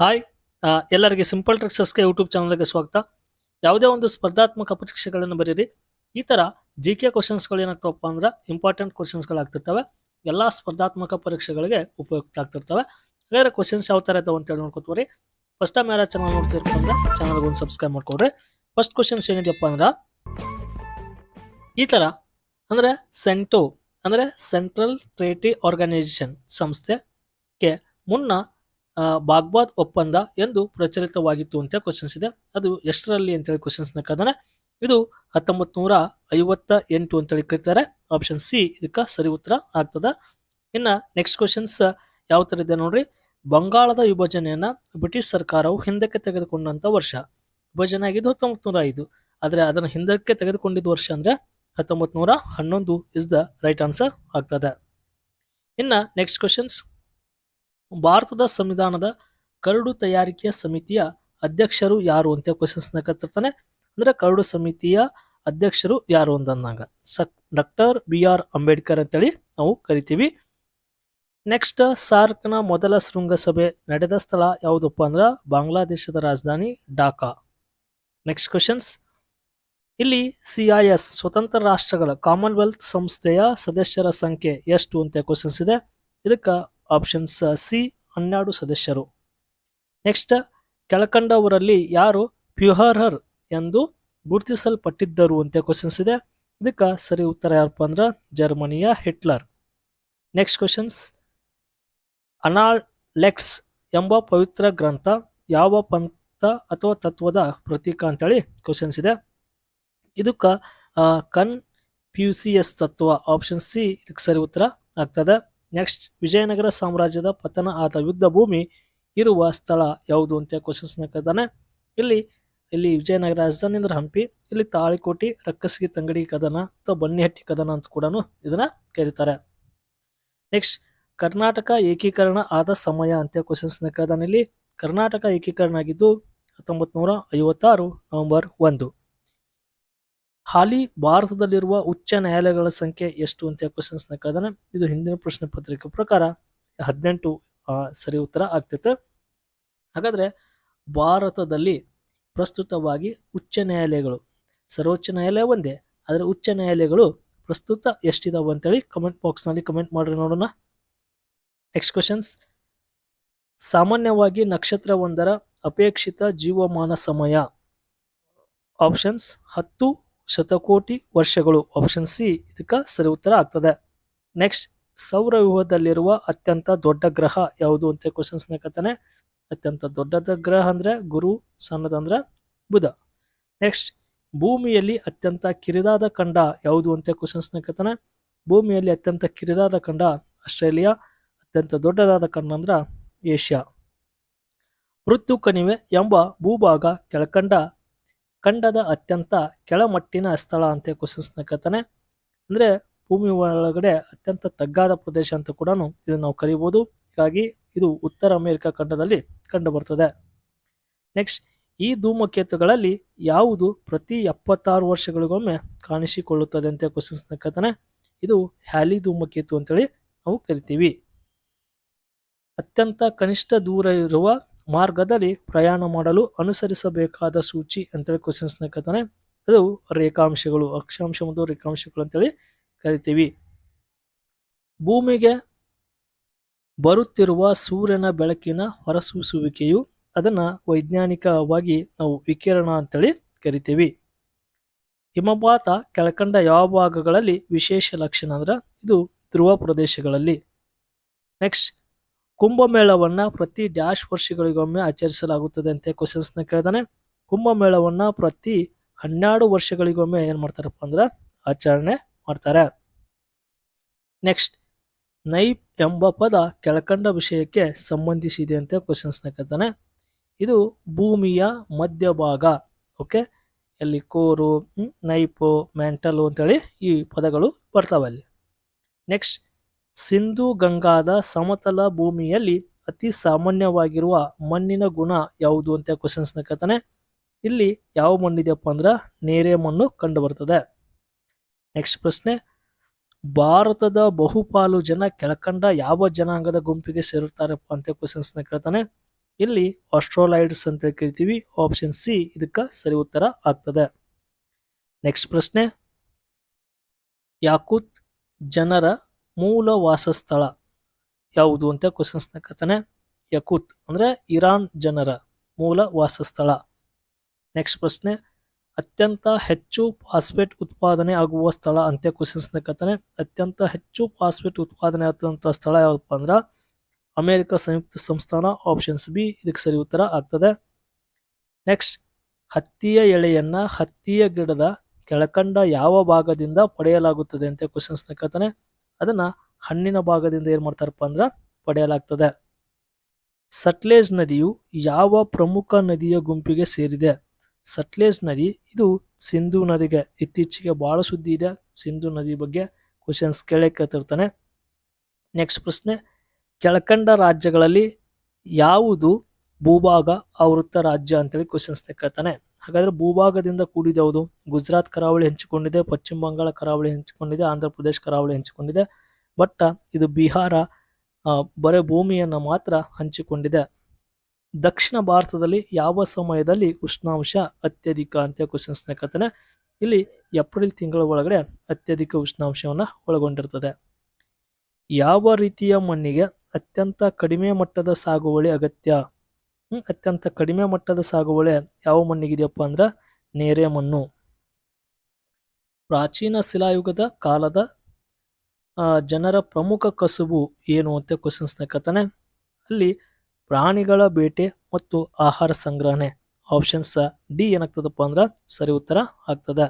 Hi ಎಲ್ಲರಿಗೆ simple ಟ್ರಿಕ್ಸಸ್ಗೆ YouTube ಚಾನಲ್ಗೆ ಸ್ವಾಗತ. ಯಾವುದೇ ಒಂದು ಸ್ಪರ್ಧಾತ್ಮಕ ಪರೀಕ್ಷೆಗಳನ್ನು ಬರೀರಿ. ಈ ಥರ ಜಿ ಕೆ ಕ್ವಶನ್ಸ್ಗಳು ಏನಾಗ್ತವಪ್ಪ ಅಂದ್ರೆ ಇಂಪಾರ್ಟೆಂಟ್ ಕ್ವಶನ್ಸ್ಗಳಾಗ್ತಿರ್ತವೆ ಎಲ್ಲ ಸ್ಪರ್ಧಾತ್ಮಕ ಪರೀಕ್ಷೆಗಳಿಗೆ ಉಪಯುಕ್ತ ಆಗ್ತಿರ್ತವೆ. ಹಾಗಾದ್ರೆ ಕ್ವಶನ್ಸ್ ಯಾವ ಥರ ಇದಾವೆ ಅಂತೇಳಿ ನೋಡ್ಕೊತೀವಿ ಫಸ್ಟ್ ಟೈಮ್ ಯಾರು ಚಾನಲ್ ನೋಡ್ತಿರ್ಪ ಅಂದ್ರೆ ಚಾನಲ್ಗೆ ಒಂದು ಸಬ್ಸ್ಕ್ರೈಬ್ ಮಾಡ್ಕೊಡ್ರಿ. ಫಸ್ಟ್ ಕ್ವಶನ್ಸ್ ಏನಿದೆಯಪ್ಪ ಅಂದ್ರೆ ಈ ಥರ ಅಂದರೆ ಸೆಂಟೋ ಅಂದರೆ ಸೆಂಟ್ರಲ್ ಟ್ರೇಟಿ ಆರ್ಗನೈಸೇಷನ್ ಸಂಸ್ಥೆಗೆ ಮುನ್ನ ಬಾಗ್ಬಾದ್ ಒಪ್ಪಂದ ಎಂದು ಪ್ರಚಲಿತವಾಗಿತ್ತು ಅಂತ ಕ್ವಶನ್ಸ್ ಇದೆ. ಅದು ಎಷ್ಟರಲ್ಲಿ ಅಂತೇಳಿ ಕ್ವಶನ್ಸ್ನ ಕದನ. ಇದು ಹತ್ತೊಂಬತ್ತು ನೂರ ಐವತ್ತ ಎಂಟು ಅಂತೇಳಿ ಕರೀತಾರೆ. ಆಪ್ಷನ್ ಸಿ ಇದಕ್ಕೆ ಸರಿ ಉತ್ತರ ಆಗ್ತದೆ. ಇನ್ನು ನೆಕ್ಸ್ಟ್ ಕ್ವಶನ್ಸ್ ಯಾವ ಥರ ಇದೆ ನೋಡ್ರಿ. ಬಂಗಾಳದ ವಿಭಜನೆಯನ್ನು ಬ್ರಿಟಿಷ್ ಸರ್ಕಾರವು ಹಿಂದಕ್ಕೆ ತೆಗೆದುಕೊಂಡಂಥ ವರ್ಷ. ವಿಭಜನೆ ಆಗಿದ್ದು ಹತ್ತೊಂಬತ್ತು ನೂರ ಐದು. ಆದರೆ ಅದನ್ನು ಹಿಂದಕ್ಕೆ ತೆಗೆದುಕೊಂಡಿದ್ದ ವರ್ಷ ಅಂದರೆ ಹತ್ತೊಂಬತ್ತು ನೂರ ಹನ್ನೊಂದು ಇಸ್ ದ ರೈಟ್ ಆನ್ಸರ್ ಆಗ್ತದೆ. ಇನ್ನು ನೆಕ್ಸ್ಟ್ ಕ್ವಶನ್ಸ್ ಭಾರತದ ಸಂವಿಧಾನದ ಕರಡು ತಯಾರಿಕೆಯ ಸಮಿತಿಯ ಅಧ್ಯಕ್ಷರು ಯಾರು ಅಂತ ಕ್ವಶನ್ಸ್ನ ಕತ್ತಿರ್ತಾನೆ. ಅಂದ್ರೆ ಕರಡು ಸಮಿತಿಯ ಅಧ್ಯಕ್ಷರು ಯಾರು ಅಂದಂಗ. ಸಕ್ ಡಾಕ್ಟರ್ ಬಿ ಆರ್ ಅಂಬೇಡ್ಕರ್ ಅಂತೇಳಿ ನಾವು ಕರಿತೀವಿ. ನೆಕ್ಸ್ಟ್ ಸಾರ್ಕ್ನ ಮೊದಲ ಶೃಂಗಸಭೆ ನಡೆದ ಸ್ಥಳ ಯಾವುದಪ್ಪ ಅಂದ್ರೆ ಬಾಂಗ್ಲಾದೇಶದ ರಾಜಧಾನಿ ಢಾಕಾ. ನೆಕ್ಸ್ಟ್ ಕ್ವಶನ್ಸ್ ಇಲ್ಲಿ ಸಿಐಎಸ್ ಸ್ವತಂತ್ರ ರಾಷ್ಟ್ರಗಳ ಕಾಮನ್ವೆಲ್ತ್ ಸಂಸ್ಥೆಯ ಸದಸ್ಯರ ಸಂಖ್ಯೆ ಎಷ್ಟು ಅಂತ ಕ್ವಶನ್ಸ್ ಇದೆ. ಇದಕ್ಕೆ ಆಪ್ಷನ್ಸ್ ಸಿ ಹನ್ನೆರಡು ಸದಸ್ಯರು. ನೆಕ್ಸ್ಟ್ ಕೆಳಕಂಡವರಲ್ಲಿ ಯಾರು ಪ್ಯುಹರರ್ ಎಂದು ಗುರುತಿಸಲ್ಪಟ್ಟಿದ್ದರು ಅಂತ ಕ್ವಶನ್ಸ್ ಇದೆ. ಇದಕ್ಕೆ ಸರಿ ಉತ್ತರ ಯಾರಪ್ಪ ಅಂದ್ರೆ ಜರ್ಮನಿಯ ಹಿಟ್ಲರ್. ನೆಕ್ಸ್ಟ್ ಕ್ವಶನ್ಸ್ ಅನಾಲೆಕ್ಸ್ ಎಂಬ ಪವಿತ್ರ ಗ್ರಂಥ ಯಾವ ಪಂಥ ಅಥವಾ ತತ್ವದ ಪ್ರತೀಕ ಅಂತೇಳಿ ಕ್ವಶನ್ಸ್ ಇದೆ. ಇದಕ್ಕೆ ಕನ್ ಪ್ಯೂಸಿಯಸ್ ತತ್ವ ಆಪ್ಷನ್ ಸಿ ಇದಕ್ಕೆ ಸರಿ ಉತ್ತರ ಆಗ್ತದೆ. ನೆಕ್ಸ್ಟ್ ವಿಜಯನಗರ ಸಾಮ್ರಾಜ್ಯದ ಪತನ ಆದ ಯುದ್ಧ ಭೂಮಿ ಇರುವ ಸ್ಥಳ ಯಾವುದು ಅಂತ ಕ್ವಶನ್ಸ್ ಕದಾನೆ ಇಲ್ಲಿ ಇಲ್ಲಿ ವಿಜಯನಗರ ರಾಜಧಾನಿ ಅಂದ್ರೆ ಹಂಪಿ, ಇಲ್ಲಿ ತಾಳಿಕೋಟಿ, ರಕ್ಕಸಗಿ ತಂಗಡಿ ಕದನ ಅಥವಾ ಬನ್ನಿಹಟ್ಟಿ ಕದನ ಅಂತ ಕೂಡ ಇದನ್ನ ಕರೀತಾರೆ. ನೆಕ್ಸ್ಟ್, ಕರ್ನಾಟಕ ಏಕೀಕರಣ ಆದ ಸಮಯ ಅಂತ ಕ್ವಶನ್ಸ್ನ ಕದಾನೆ ಇಲ್ಲಿ. ಕರ್ನಾಟಕ ಏಕೀಕರಣ ಆಗಿದ್ದು ಹತ್ತೊಂಬತ್ತು ನೂರ ಐವತ್ತಾರು ನವೆಂಬರ್ ಒಂದು. ಹಾಲಿ ಭಾರತದಲ್ಲಿರುವ ಉಚ್ಚ ನ್ಯಾಯಾಲಯಗಳ ಸಂಖ್ಯೆ ಎಷ್ಟು ಅಂತ ಕ್ವಶನ್ಸ್ನ ಕೇಳಿದಾನೆ ಇದು ಹಿಂದಿನ ಪ್ರಶ್ನೆ ಪತ್ರಿಕೆ ಪ್ರಕಾರ ಹದಿನೆಂಟು ಸರಿ ಉತ್ತರ ಆಗ್ತಿತ್ತು. ಹಾಗಾದ್ರೆ ಭಾರತದಲ್ಲಿ ಪ್ರಸ್ತುತವಾಗಿ ಉಚ್ಚ ನ್ಯಾಯಾಲಯಗಳು, ಸರ್ವೋಚ್ಚ ನ್ಯಾಯಾಲಯ ಒಂದೇ, ಆದರೆ ಉಚ್ಚ ನ್ಯಾಯಾಲಯಗಳು ಪ್ರಸ್ತುತ ಎಷ್ಟಿದಾವೆ ಅಂತೇಳಿ ಕಮೆಂಟ್ ಬಾಕ್ಸ್ನಲ್ಲಿ ಕಮೆಂಟ್ ಮಾಡ್ರಿ ನೋಡೋಣ. ನೆಕ್ಸ್ಟ್ ಕ್ವಶನ್ಸ್ ಸಾಮಾನ್ಯವಾಗಿ ನಕ್ಷತ್ರವೊಂದರ ಅಪೇಕ್ಷಿತ ಜೀವಮಾನ ಸಮಯ. ಆಪ್ಷನ್ಸ್ ಹತ್ತು ಶತಕೋಟಿ ವರ್ಷಗಳು ಆಪ್ಷನ್ ಸಿ ಇದಕ್ಕೆ ಸರಿ ಉತ್ತರ ಆಗ್ತದೆ. ನೆಕ್ಸ್ಟ್ ಸೌರ ವ್ಯೂಹದಲ್ಲಿರುವ ಅತ್ಯಂತ ದೊಡ್ಡ ಗ್ರಹ ಯಾವುದು ಅಂತ ಕ್ವಶನ್ಸ್ ಕತ್ತಾನೆ ಅತ್ಯಂತ ದೊಡ್ಡದ ಗ್ರಹ ಅಂದ್ರೆ ಗುರು ಸಣ್ಣದಂದ್ರೆ ಬುಧ. ನೆಕ್ಸ್ಟ್ ಭೂಮಿಯಲ್ಲಿ ಅತ್ಯಂತ ಕಿರಿದಾದ ಖಂಡ ಯಾವುದು ಅಂತ ಕ್ವಶನ್ಸ್ ಕತ್ತಾನೆ ಭೂಮಿಯಲ್ಲಿ ಅತ್ಯಂತ ಕಿರಿದಾದ ಖಂಡ ಆಸ್ಟ್ರೇಲಿಯಾ, ಅತ್ಯಂತ ದೊಡ್ಡದಾದ ಖಂಡ ಅಂದ್ರೆ ಏಷ್ಯಾ. ಮೃತ್ಯು ಕಣಿವೆ ಎಂಬ ಭೂಭಾಗ ಕೆಳಕಂಡ ಖಂಡದ ಅತ್ಯಂತ ಕೆಳಮಟ್ಟಿನ ಸ್ಥಳ ಅಂತ ಕ್ವಶನ್ಸ್ ಕೇಳ್ತಾನೆ. ಅಂದ್ರೆ ಭೂಮಿ ಒಳಗಡೆ ಅತ್ಯಂತ ತಗ್ಗಾದ ಪ್ರದೇಶ ಅಂತ ಕೂಡ ಇದನ್ನು ನಾವು ಕರಿಬೋದು. ಹೀಗಾಗಿ ಇದು ಉತ್ತರ ಅಮೆರಿಕ ಖಂಡದಲ್ಲಿ ಕಂಡು ಬರ್ತದೆ ನೆಕ್ಸ್ಟ್ ಈ ಧೂಮಕೇತುಗಳಲ್ಲಿ ಯಾವುದು ಪ್ರತಿ ಎಪ್ಪತ್ತಾರು ವರ್ಷಗಳಿಗೊಮ್ಮೆ ಕಾಣಿಸಿಕೊಳ್ಳುತ್ತದೆ ಅಂತ ಕ್ವಶನ್ಸ್ ಕೇಳ್ತಾನೆ. ಇದು ಹ್ಯಾಲಿ ಧೂಮಕೇತು ಅಂತೇಳಿ ನಾವು ಕರಿತೀವಿ. ಅತ್ಯಂತ ಕನಿಷ್ಠ ದೂರ ಇರುವ ಮಾರ್ಗದಲ್ಲಿ ಪ್ರಯಾಣ ಮಾಡಲು ಅನುಸರಿಸಬೇಕಾದ ಸೂಚಿ ಅಂತೇಳಿ ಕ್ವಶನ್ಸ್ ಕೇಳ್ತಾನೆ. ಅದು ರೇಖಾಂಶಗಳು, ಅಕ್ಷಾಂಶ ಮತ್ತು ರೇಖಾಂಶಗಳು ಅಂತೇಳಿ ಕರಿತೀವಿ. ಭೂಮಿಗೆ ಬರುತ್ತಿರುವ ಸೂರ್ಯನ ಬೆಳಕಿನ ಹೊರಸೂಸುವಿಕೆಯು ಅದನ್ನ ವೈಜ್ಞಾನಿಕವಾಗಿ ನಾವು ವಿಕಿರಣ ಅಂತೇಳಿ ಕರಿತೀವಿ. ಹಿಮಪಾತ ಕೆಳಕಂಡ ಯಾವ ಭಾಗಗಳಲ್ಲಿ ವಿಶೇಷ ಲಕ್ಷಣ ಅಂದ್ರೆ ಇದು ಧ್ರುವ ಪ್ರದೇಶಗಳಲ್ಲಿ. ನೆಕ್ಸ್ಟ್ ಕುಂಭಮೇಳವನ್ನ ಪ್ರತಿ ಡ್ಯಾಶ್ ವರ್ಷಗಳಿಗೊಮ್ಮೆ ಆಚರಿಸಲಾಗುತ್ತದೆ ಅಂತ ಕ್ವಶನ್ಸ್ನ ಕುಂಭಮೇಳವನ್ನು ಪ್ರತಿ ಹನ್ನೆರಡು ವರ್ಷಗಳಿಗೊಮ್ಮೆ ಏನು ಮಾಡ್ತಾರಪ್ಪ ಅಂದ್ರೆ ಆಚರಣೆ ಮಾಡ್ತಾರೆ. ನೆಕ್ಸ್ಟ್ ನೈಪ್ ಎಂಬ ಪದ ಕೆಳಕಂಡ ವಿಷಯಕ್ಕೆ ಸಂಬಂಧಿಸಿದೆ ಅಂತ ಕ್ವಶನ್ಸ್ನ ಕೇಳ್ತಾನೆ. ಇದು ಭೂಮಿಯ ಮಧ್ಯಭಾಗ ಓಕೆ ಎಲ್ಲಿ ಕೋರು ನೈಪು ಮ್ಯಾಂಟಲು ಅಂತೇಳಿ ಈ ಪದಗಳು ಬರ್ತಾವೆ ಅಲ್ಲಿ ನೆಕ್ಸ್ಟ್ ಸಿಂಧು ಗಂಗಾದ ಸಮತಲ ಭೂಮಿಯಲ್ಲಿ ಅತಿ ಸಾಮಾನ್ಯವಾಗಿರುವ ಮಣ್ಣಿನ ಗುಣ ಯಾವುದು ಅಂತ ಕ್ವಶನ್ಸ್ನ ಕೇಳ್ತಾನೆ. ಇಲ್ಲಿ ಯಾವ ಮಣ್ಣಿದೆಯಪ್ಪ ಅಂದ್ರೆ ನೇರೆ ಮಣ್ಣು ಕಂಡು ಬರ್ತದೆ ನೆಕ್ಸ್ಟ್ ಪ್ರಶ್ನೆ, ಭಾರತದ ಬಹುಪಾಲು ಜನ ಕೆಳಕಂಡ ಯಾವ ಜನಾಂಗದ ಗುಂಪಿಗೆ ಸೇರುತ್ತಾರಪ್ಪ ಅಂತ ಕ್ವಶನ್ಸ್ನ ಕೇಳ್ತಾನೆ. ಇಲ್ಲಿ ಆಸ್ಟ್ರೋಲೈಡ್ಸ್ ಅಂತ ಕರಿತೀವಿ ಆಪ್ಷನ್ ಸಿ ಇದಕ್ಕೆ ಸರಿ ಉತ್ತರ ಆಗ್ತದೆ. ನೆಕ್ಸ್ಟ್ ಪ್ರಶ್ನೆ, ಯಾಕೂತ್ ಜನರ ಮೂಲ ವಾಸಸ್ಥಳ ಯಾವುದು ಅಂತ ಕ್ವಶನ್ಸ್ ಕಥನೆ. ಯಕುತ್ ಅಂದ್ರೆ ಇರಾನ್ ಜನರ ಮೂಲ ವಾಸಸ್ಥಳ. ನೆಕ್ಸ್ಟ್ ಪ್ರಶ್ನೆ, ಅತ್ಯಂತ ಹೆಚ್ಚು ಫಾಸ್ಫೇಟ್ ಉತ್ಪಾದನೆ ಆಗುವ ಸ್ಥಳ ಅಂತ ಕ್ವಶನ್ಸ್ ಕಥನೆ. ಅತ್ಯಂತ ಹೆಚ್ಚು ಫಾಸ್ಫೇಟ್ ಉತ್ಪಾದನೆ ಆದಂತ ಸ್ಥಳ ಯಾವುದಪ್ಪ ಅಂದ್ರೆ ಅಮೆರಿಕ ಸಂಯುಕ್ತ ಸಂಸ್ಥಾನ ಆಪ್ಷನ್ಸ್ ಬಿ, ಇದಕ್ಕೆ ಸರಿ ಉತ್ತರ ಆಗ್ತದೆ. ನೆಕ್ಸ್ಟ್ ಹತ್ತಿಯ ಎಳೆಯನ್ನ ಹತ್ತಿಯ ಗಿಡದ ಕೆಳಕಂಡ ಯಾವ ಭಾಗದಿಂದ ಪಡೆಯಲಾಗುತ್ತದೆ ಅಂತ ಕ್ವಶನ್ಸ್ ಕಥನೆ. ಅದನ್ನ ಹಣ್ಣಿನ ಭಾಗದಿಂದ ಏನು ಮಾಡ್ತಾರಪ್ಪ ಅಂದ್ರೆ ಪಡೆಯಲಾಗ್ತದೆ. ಸಟ್ಲೇಜ್ ನದಿಯು ಯಾವ ಪ್ರಮುಖ ನದಿಯ ಗುಂಪಿಗೆ ಸೇರಿದೆ? ಸಟ್ಲೇಜ್ ನದಿ ಇದು ಸಿಂಧು ನದಿಗೆ ಇತ್ತೀಚೆಗೆ ಬಹಳ ಸುದ್ದಿ ಇದೆ. ಸಿಂಧು ನದಿ ಬಗ್ಗೆ ಕ್ವಶನ್ಸ್ ಕೇಳಕ್ಕೆ ನೆಕ್ಸ್ಟ್ ಪ್ರಶ್ನೆ, ಕೆಳಕಂಡ ರಾಜ್ಯಗಳಲ್ಲಿ ಯಾವುದು ಭೂಭಾಗ ಆವೃತ್ತ ರಾಜ್ಯ ಅಂತೇಳಿ ಕ್ವಶನ್ಸ್ ಕೇಳ್ತಾನೆ. ಹಾಗಾದ್ರೆ ಭೂಭಾಗದಿಂದ ಕೂಡಿದ ಗುಜರಾತ್ ಕರಾವಳಿ ಹಂಚಿಕೊಂಡಿದೆ, ಪಶ್ಚಿಮ ಬಂಗಾಳ ಕರಾವಳಿ ಹಂಚಿಕೊಂಡಿದೆ, ಆಂಧ್ರ ಪ್ರದೇಶ ಕರಾವಳಿ ಹಂಚಿಕೊಂಡಿದೆ. ಬಟ್, ಇದು ಬಿಹಾರ ಬರೇ ಭೂಮಿಯನ್ನು ಮಾತ್ರ ಹಂಚಿಕೊಂಡಿದೆ. ದಕ್ಷಿಣ ಭಾರತದಲ್ಲಿ ಯಾವ ಸಮಯದಲ್ಲಿ ಉಷ್ಣಾಂಶ ಅತ್ಯಧಿಕ ಅಂತ ಕ್ವಶನ್ಸ್ ಕೇಳ್ತಾನೆ. ಇಲ್ಲಿ ಏಪ್ರಿಲ್ ತಿಂಗಳ ಒಳಗಡೆ ಅತ್ಯಧಿಕ ಉಷ್ಣಾಂಶವನ್ನು ಒಳಗೊಂಡಿರ್ತದೆ. ಯಾವ ರೀತಿಯ ಮಣ್ಣಿಗೆ ಅತ್ಯಂತ ಕಡಿಮೆ ಮಟ್ಟದ ಸಾಗುವಳಿ ಅಗತ್ಯ? ಅತ್ಯಂತ ಕಡಿಮೆ ಮಟ್ಟದ ಸಾಗುವಳಿ ಯಾವ ಮಣ್ಣಿಗಿದೆಯಪ್ಪ ಅಂದ್ರೆ ನೇರೆ ಮಣ್ಣು. ಪ್ರಾಚೀನ ಶಿಲಾಯುಗದ ಕಾಲದ ಜನರ ಪ್ರಮುಖ ಕಸುಬು ಏನು ಅಂತ ಕ್ವಶನ್ಸ್ ಕತಾನೆ ಅಲ್ಲಿ ಪ್ರಾಣಿಗಳ ಬೇಟೆ ಮತ್ತು ಆಹಾರ ಸಂಗ್ರಹಣೆ ಆಪ್ಷನ್ಸ್ ಡಿ ಏನಾಗ್ತದಪ್ಪ ಅಂದ್ರೆ ಸರಿ ಉತ್ತರ ಆಗ್ತದೆ.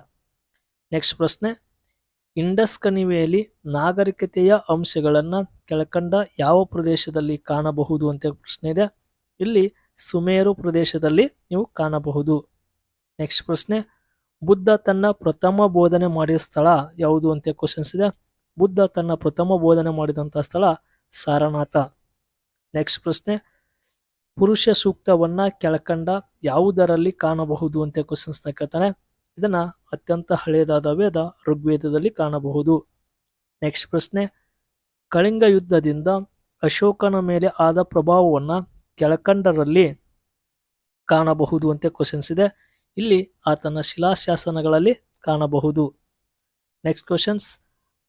ನೆಕ್ಸ್ಟ್ ಪ್ರಶ್ನೆ, ಇಂಡಸ್ ಕಣಿವೆಯಲ್ಲಿ ನಾಗರಿಕತೆಯ ಅಂಶಗಳನ್ನು ಕೆಳಕಂಡ ಯಾವ ಪ್ರದೇಶದಲ್ಲಿ ಕಾಣಬಹುದು ಅಂತ ಪ್ರಶ್ನೆ ಇದೆ. ಇಲ್ಲಿ ಸುಮೇರು ಪ್ರದೇಶದಲ್ಲಿ ನೀವು ಕಾಣಬಹುದು. ನೆಕ್ಸ್ಟ್ ಪ್ರಶ್ನೆ, ಬುದ್ಧ ತನ್ನ ಪ್ರಥಮ ಬೋಧನೆ ಮಾಡಿದ ಸ್ಥಳ ಯಾವುದು ಅಂತ ಕ್ವಶನ್ಸ್ ಇದೆ. ಬುದ್ಧ ತನ್ನ ಪ್ರಥಮ ಬೋಧನೆ ಮಾಡಿದಂಥ ಸ್ಥಳ ಸಾರನಾಥ. ನೆಕ್ಸ್ಟ್ ಪ್ರಶ್ನೆ, ಪುರುಷ ಸೂಕ್ತವನ್ನ ಕೆಳಕಂಡ ಯಾವುದರಲ್ಲಿ ಕಾಣಬಹುದು ಅಂತ ಕ್ವಶನ್ಸ್ ಕೇಳ್ತಾನೆ. ಇದನ್ನ ಅತ್ಯಂತ ಹಳೆಯದಾದ ವೇದ ಋಗ್ವೇದದಲ್ಲಿ ಕಾಣಬಹುದು. ನೆಕ್ಸ್ಟ್ ಪ್ರಶ್ನೆ, ಕಳಿಂಗ ಯುದ್ಧದಿಂದ ಅಶೋಕನ ಮೇಲೆ ಆದ ಪ್ರಭಾವವನ್ನ ಕೆಳಕಂಡರಲ್ಲಿ ಕಾಣಬಹುದು ಅಂತ ಕ್ವಶನ್ಸ್ ಇದೆ. ಇಲ್ಲಿ ಆತನ ಶಿಲಾಶಾಸನಗಳಲ್ಲಿ ಕಾಣಬಹುದು. ನೆಕ್ಸ್ಟ್ ಕ್ವಶನ್ಸ್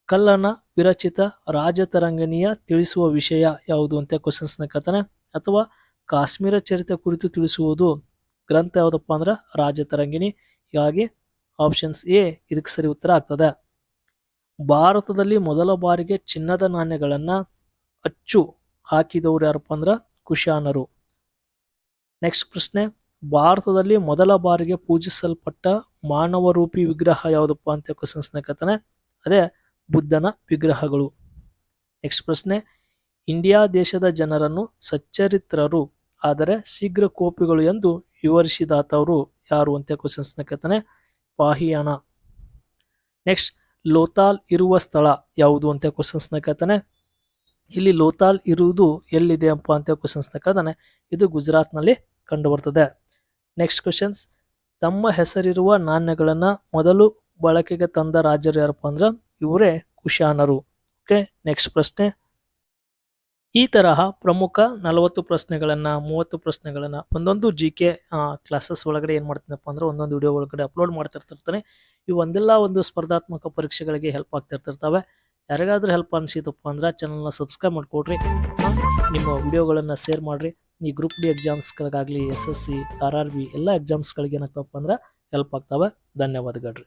ಕಲ್ಲನ ವಿರಚಿತ ರಾಜತರಂಗನೀಯ ತಿಳಿಸುವ ವಿಷಯ ಯಾವುದು ಅಂತ ಕ್ವಶನ್ಸ್ ಕಥನೆ ಅಥವಾ ಕಾಶ್ಮೀರ ಚರಿತ್ರೆ ಕುರಿತು ತಿಳಿಸುವುದು ಗ್ರಂಥ ಯಾವುದಪ್ಪ ಅಂದ್ರೆ ರಾಜತರಂಗಿಣಿ. ಹೀಗಾಗಿ ಆಪ್ಷನ್ಸ್ ಎ ಇದಕ್ಕೆ ಸರಿ ಉತ್ತರ ಆಗ್ತದೆ. ಭಾರತದಲ್ಲಿ ಮೊದಲ ಬಾರಿಗೆ ಚಿನ್ನದ ನಾಣ್ಯಗಳನ್ನು ಅಚ್ಚು ಹಾಕಿದವರು ಯಾರಪ್ಪ ಅಂದ್ರ ಕುಶಾನರು ನೆಕ್ಸ್ಟ್ ಪ್ರಶ್ನೆ, ಭಾರತದಲ್ಲಿ ಮೊದಲ ಬಾರಿಗೆ ಪೂಜಿಸಲ್ಪಟ್ಟ ಮಾನವ ರೂಪಿ ವಿಗ್ರಹ ಯಾವುದಪ್ಪ ಅಂತ ಕ್ವಶನ್ಸ್ ಕೇಳ್ತಾನೆ. ಅದೇ ಬುದ್ಧನ ವಿಗ್ರಹಗಳು. ನೆಕ್ಸ್ಟ್ ಪ್ರಶ್ನೆ, ಇಂಡಿಯಾ ದೇಶದ ಜನರನ್ನು ಸಚ್ಚರಿತ್ರರು, ಆದರೆ ಶೀಘ್ರ ಕೋಪಿಗಳು ಎಂದು ವಿವರಿಸಿದಾತವರು ಯಾರು ಅಂತ ಕ್ವಶನ್ಸ್ ಕೇಳ್ತಾನೆ ಪಾಹಿಯಾನ. ನೆಕ್ಸ್ಟ್ ಲೋತಾಲ್ ಇರುವ ಸ್ಥಳ ಯಾವುದು ಅಂತ ಕ್ವಶನ್ಸ್ ಕೇಳ್ತಾನೆ ಇಲ್ಲಿ ಲೋತಾಲ್ ಇರುವುದು ಎಲ್ಲಿದೆ ಅಪ್ಪ ಅಂತ ಕ್ವಶನ್ಸ್ ಕೇಳ್ತಾನೆ ಇದು ಗುಜರಾತ್ನಲ್ಲಿ ಕಂಡು ಬರ್ತದೆ ನೆಕ್ಸ್ಟ್ ಕ್ವಶನ್ಸ್ ತಮ್ಮ ಹೆಸರಿರುವ ನಾಣ್ಯಗಳನ್ನು ಮೊದಲು ಬಳಕೆಗೆ ತಂದ ರಾಜರು ಯಾರಪ್ಪ ಅಂದ್ರೆ ಇವರೇ ಕುಶಾನರು. ಓಕೆ ನೆಕ್ಸ್ಟ್ ಪ್ರಶ್ನೆ. ಈ ತರಹ ಪ್ರಮುಖ ನಲವತ್ತು ಪ್ರಶ್ನೆಗಳನ್ನು, ಮೂವತ್ತು ಪ್ರಶ್ನೆಗಳನ್ನು ಒಂದೊಂದು ಜಿ ಕೆ ಕ್ಲಾಸಸ್ ಒಳಗಡೆ ಏನು ಮಾಡ್ತೀನಪ್ಪ ಅಂದ್ರೆ ಒಂದೊಂದು ವಿಡಿಯೋ ಒಳಗಡೆ ಅಪ್ಲೋಡ್ ಮಾಡ್ತಿರ್ತಿರ್ತಾನೆ ಇವು ಒಂದೆಲ್ಲ ಒಂದು ಸ್ಪರ್ಧಾತ್ಮಕ ಪರೀಕ್ಷೆಗಳಿಗೆ ಹೆಲ್ಪ್ ಆಗ್ತಿರ್ತಿರ್ತವೆ ಯಾರಿಗಾದ್ರೂ ಹೆಲ್ಪ್ ಅನಿಸಿತಪ್ಪ ಅಂದ್ರೆ ಚಾನಲ್ನ ಸಬ್ಸ್ಕ್ರೈಬ್ ಮಾಡಿಕೊಡ್ರಿ. ನಿಮ್ಮ ವಿಡಿಯೋಗಳನ್ನು ಶೇರ್ ಮಾಡ್ರಿ. ಈ group D ಎಕ್ಸಾಮ್ಸ್ಗಳಿಗಾಗಲಿ S S C R R B ಎಲ್ಲ ಎಕ್ಸಾಮ್ಸ್ಗಳಿಗೆ ಏನಾಗ್ತಪ್ಪ ಅಂದ್ರೆ ಹೆಲ್ಪ್ ಆಗ್ತವೆ. ಧನ್ಯವಾದಗಳು